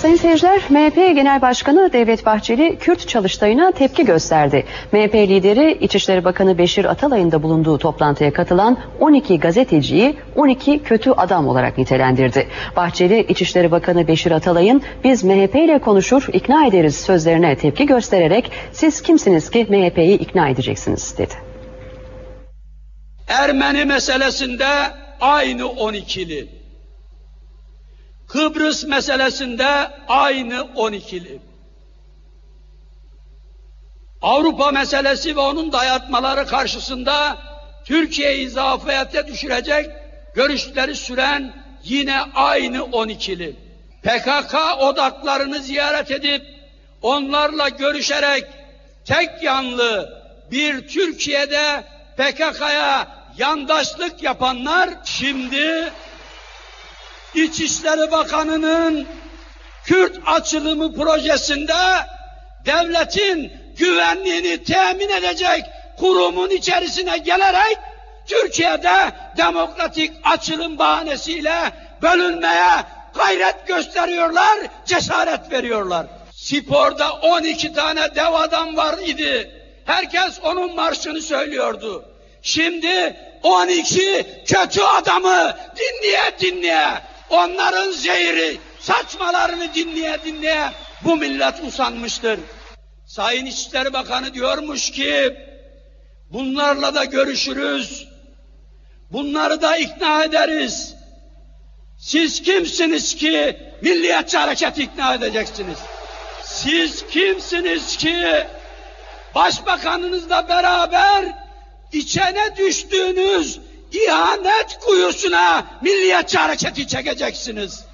Sayın seyirciler, MHP Genel Başkanı Devlet Bahçeli Kürt çalıştayına tepki gösterdi. MHP lideri İçişleri Bakanı Beşir Atalay'ın da bulunduğu toplantıya katılan 12 gazeteciyi 12 kötü adam olarak nitelendirdi. Bahçeli İçişleri Bakanı Beşir Atalay'ın biz MHP ile konuşur ikna ederiz sözlerine tepki göstererek siz kimsiniz ki MHP'yi ikna edeceksiniz dedi. Ermeni meselesinde aynı 12'li. Kıbrıs meselesinde aynı 12'li. Avrupa meselesi ve onun dayatmaları karşısında Türkiye'yi zafiyete düşürecek görüşleri süren yine aynı 12'li. PKK odaklarını ziyaret edip onlarla görüşerek tek yanlı bir Türkiye'de PKK'ya yandaşlık yapanlar şimdi İçişleri Bakanı'nın Kürt açılımı projesinde devletin güvenliğini temin edecek kurumun içerisine gelerek Türkiye'de demokratik açılım bahanesiyle bölünmeye gayret gösteriyorlar, cesaret veriyorlar. Sporda 12 tane dev adam var idi. Herkes onun marşını söylüyordu. Şimdi 12 kötü adamı dinleye dinleye onların zehri, saçmalarını dinleye dinleye bu millet usanmıştır. Sayın İçişleri Bakanı diyormuş ki bunlarla da görüşürüz. Bunları da ikna ederiz. Siz kimsiniz ki Milliyetçi Hareket ikna edeceksiniz? Siz kimsiniz ki başbakanınızla beraber içene düştüğünüz ihanet kuyusuna milliyetçi hareketi çekeceksiniz.